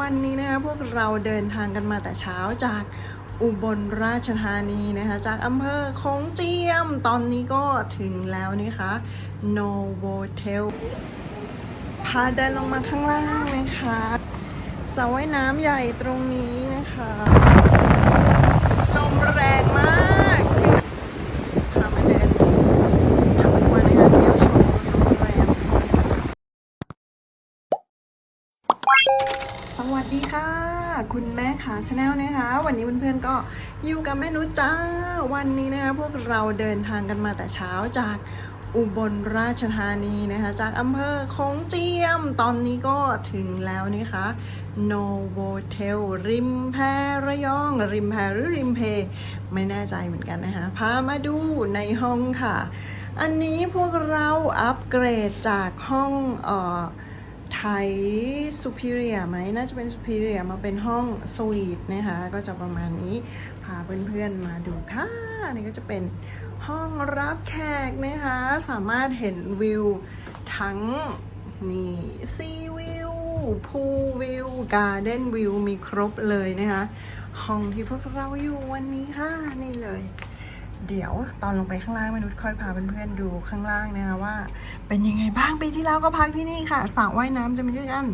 วันนี้นะคะพวกเราเดินทางกันมาแต่เช้าจากอุบลราชธานีนะคะจากอำเภอโขงเจียม ตอนนี้ก็ถึงแล้วนะคะโนโวเทลพาเดินลงมาข้างล่างนะคะสระว่ายน้ำใหญ่ตรงนี้นะคะลมแรงมากพามาเดินชมวันนะคะเที่ยวชมโรงแรม สวัสดีค่ะ คุณแม่ขาชาแนลนะคะ วันนี้เพื่อนๆก็อยู่กับแม่นุชจ้า วันนี้นะคะพวกเราเดินทางกันมาแต่เช้าจากอุบลราชธานีนะคะ จากอำเภอโขงเจียม ตอนนี้ก็ถึงแล้วนะคะโนโวเทลริมแพระยอง ริมแพหรือริมเพ ไม่แน่ใจเหมือนกันนะคะพามาดูในห้องค่ะ อันนี้พวกเราอัปเกรดจากห้องเอ่อ ไทย superior ไหมน่าจะเป็น superior มาเป็นห้องสวีทนะคะ ก็จะประมาณนี้พาเพื่อนๆมาดูค่ะนี่ก็จะเป็นห้องรับแขกนะคะ สามารถเห็นวิวทั้งนี่ซีวิวพูวิวการ์เด้นวิวมีครบเลยนะคะ ห้องที่พวกเราอยู่วันนี้ค่ะ นี่เลย เดี๋ยวตอนลงไปข้างล่างมนุษย์ค่อยพาเพื่อนๆดูข้างล่างนะคะว่า เป็นยังไงบ้างปีที่แล้วก็พักที่นี่ค่ะสระว่ายน้ำจะมีด้วยกัน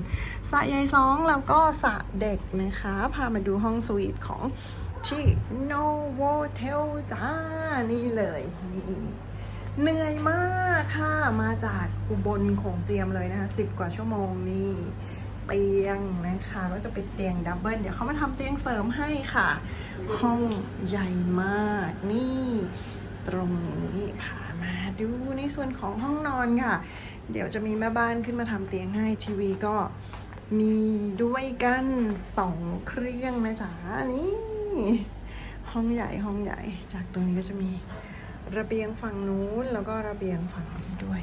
สระใหญ่สองแล้วก็สระเด็กนะคะ พามาดูห้องสวีทของที่ Novotel จ้านี่เลยนี่เหนื่อยมากค่ะ มาจากอุบลโขงเจียมเลยนะคะสิบกว่าชั่วโมงนี่ เตียงนะคะก็จะเป็นเตียงดับเบิลเดี๋ยวเขามาทำเตียงเสริมให้ค่ะ ห้องใหญ่มากนี่ตรงนี้พามาดูในส่วนของห้องนอนค่ะ เดี๋ยวจะมีแม่บ้านขึ้นมาทำเตียงให้ทีวีก็มีด้วยกันสองเครื่องนะจ๊ะนี่ห้องใหญ่ห้องใหญ่ จากตรงนี้ก็จะมีระเบียงฝั่งนู้นแล้วก็ระเบียงฝั่งนี้ด้วย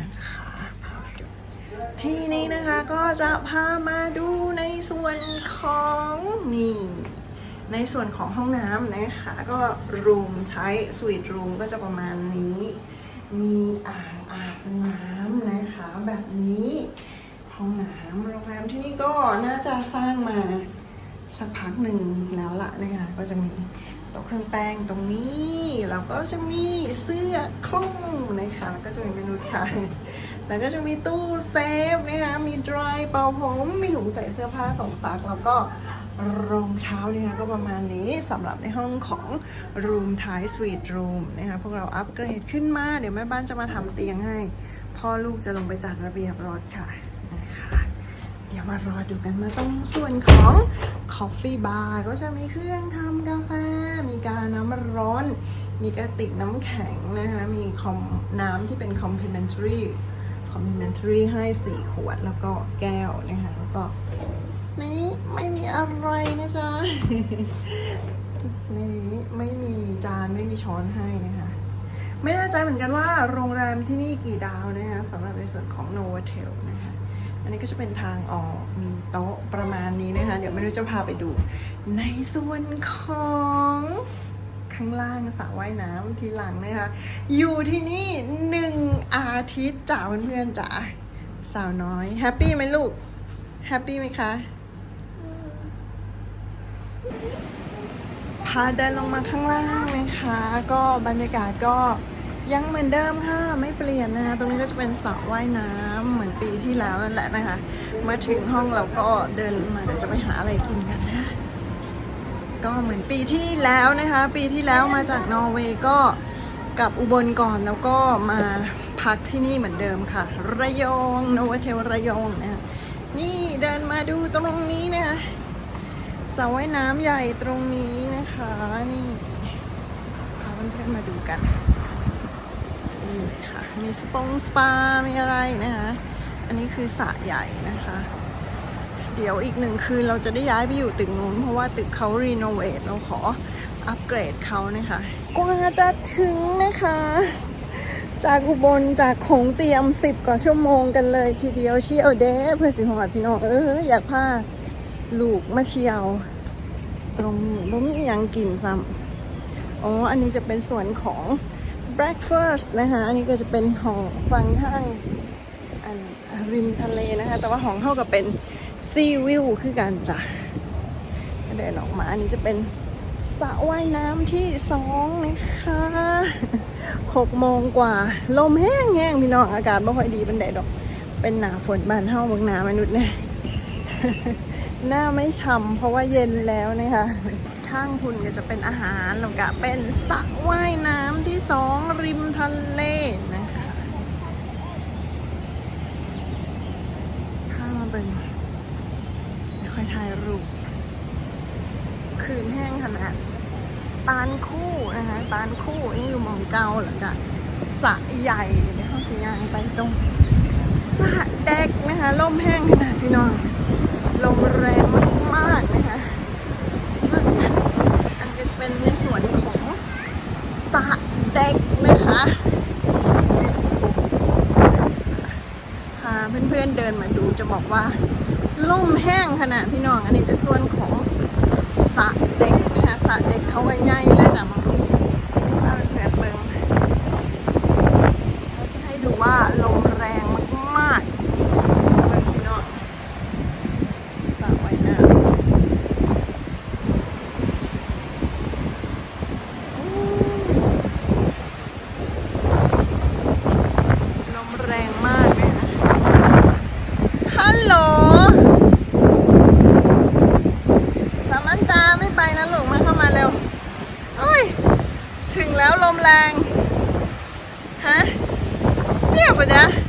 นะคะ ที่นี้นะคะก็จะพามาดูในส่วนของนี่ในส่วนของห้องน้ำนะคะก็รูมใช้สวีทรูมก็จะประมาณนี้ มีอ่างอาบน้ำนะคะแบบนี้ห้องน้ำโรงแรมที่นี่ก็น่าจะสร้างมาสักพักหนึ่งแล้วล่ะนะคะก็จะมี ต๊ะเครื่องแป้งตรงนี้แล้วก็จะมีเสื้อคลุมนะคะแล้วก็จะมีเมนูไทยแล้วก็จะมีตู้เซฟนะคะมี dry เป่าผมมีถุงใส่เสื้อผ้าสองซักแล้วก็รองเท้านี่ยก็ประมาณนี้สำหรับในห้องของ Room Thai Suite Room นะคะพวกเราอัปเกรดขึ้นมา เดี๋ยวแม่บ้านจะมาทำเตียงให้ พ่อลูกจะลงไปจัดระเบียบรถค่ะ มารอดูกันมาตรงส่วนของ Coffee Bar ก็จะมีเครื่องทำกาแฟ มีกาน้ำร้อน มีกระติกน้ำแข็งนะคะ มีคอมน้ำที่เป็น complimentary complimentary ให้ 4 ขวดแล้วก็แก้วนะคะแล้วก็ในนี้ไม่มีอะไรนะจ๊ะในนี้ไม่มีจานไม่มีช้อนให้นะคะ ไม่แน่ใจเหมือนกันว่าโรงแรมที่นี่กี่ดาวนะคะสำหรับในส่วนของ Novotel นะคะ อันนี้ก็จะเป็นทางออกมีโต๊ะประมาณนี้นะคะ เดี๋ยวไม่รู้จะพาไปดู ในส่วนของข้างล่างสระว่ายน้ำทีหลังนะคะ อยู่ที่นี่หนึ่งอาทิตย์จ้าเพื่อนๆจ๋าสาวน้อยแฮปปี้ไหมลูกแฮปปี้ไหมคะพาเดินลงมาข้างล่างนะคะ ก็บรรยากาศก็ ยังเหมือนเดิมค่ะ ไม่เปลี่ยนนะคะตรงนี้ก็จะเป็นสระว่ายน้ำเหมือนปีที่แล้วนั่นแหละนะคะ มาถึงห้องเราก็เดินมาเดี๋ยวจะไปหาอะไรกินกันนะ ก็เหมือนปีที่แล้วนะคะ ปีที่แล้วมาจากนอร์เวย์ก็กลับอุบลก่อนแล้วก็มาพักที่นี่เหมือนเดิมค่ะ ระยองโนวเทลระยองนะคะนี่เดินมาดูตรงนี้นะคะสระว่ายน้ำใหญ่ตรงนี้นะคะนี่พาเพื่อนๆมาดูกัน นี่เลยค่ะ มีสปงสปา มีอะไรนะคะ อันนี้คือสระใหญ่นะคะ เดี๋ยวอีกหนึ่งคืนเราจะได้ย้ายไปอยู่ตึกนู้น เพราะว่าตึกเขารีโนเวทเราขออัปเกรดเขานะคะกว่าจะถึงนะคะ จากอุบลจากโขงเจียมสิบกว่าชั่วโมงกันเลย ทีเดียวเชี่ยวเด้เพื่อสิของพี่น้องเอออยากพาลูกมาเที่ยว ตรงนี้บ่มีอหยังกินซ้ำอ๋อ อันนี้จะเป็นส่วนของ breakfast นะคะ อันนี้ก็จะเป็นห้องฟังทางอันริมทะเลนะคะ แต่ว่าห้องเท่ากับเป็นซีวิวคือกันจ้ะเดินออกมา อันนี้จะเป็นสระว่ายน้ำที่สองนะคะหกโมงกว่า ลมแห้งแห้งพี่น้องอากาศไม่ค่อยดีเป็นแดดดอก เป็นหนาฝนบานเท่าเมืองหนามนุษย์เนี่ยหน้าไม่ช่ำเพราะว่าเย็นแล้วนะคะ ข้างคุณก็จะเป็นอาหารแล้วก็เป็นสระว่ายน้ำที่สองริมทะเลนะคะข้ามาเบิ่งไม่ค่อยถ่ายรูปคืนแห้งขนาดตานคู่นะคะตานคู่นี่อยู่มองเกาแล้วก็สระใหญ่เดี๋ยวเขาสัญญางไปตรงสระแดกนะคะล่มแห้งขนาดพี่น้องลมแรงมากๆนะคะเบิ่งกันอันนี้จะ เป็นในส่วนของสระเด็กนะคะพาเพื่อนๆเดินมาดูจะบอกว่าล่มแห้งขนาดพี่น้อง อันนี้เป็นส่วนของสระเด็กนะคะสระเด็กเขาไว้ใหญ่และจะมา Yeah.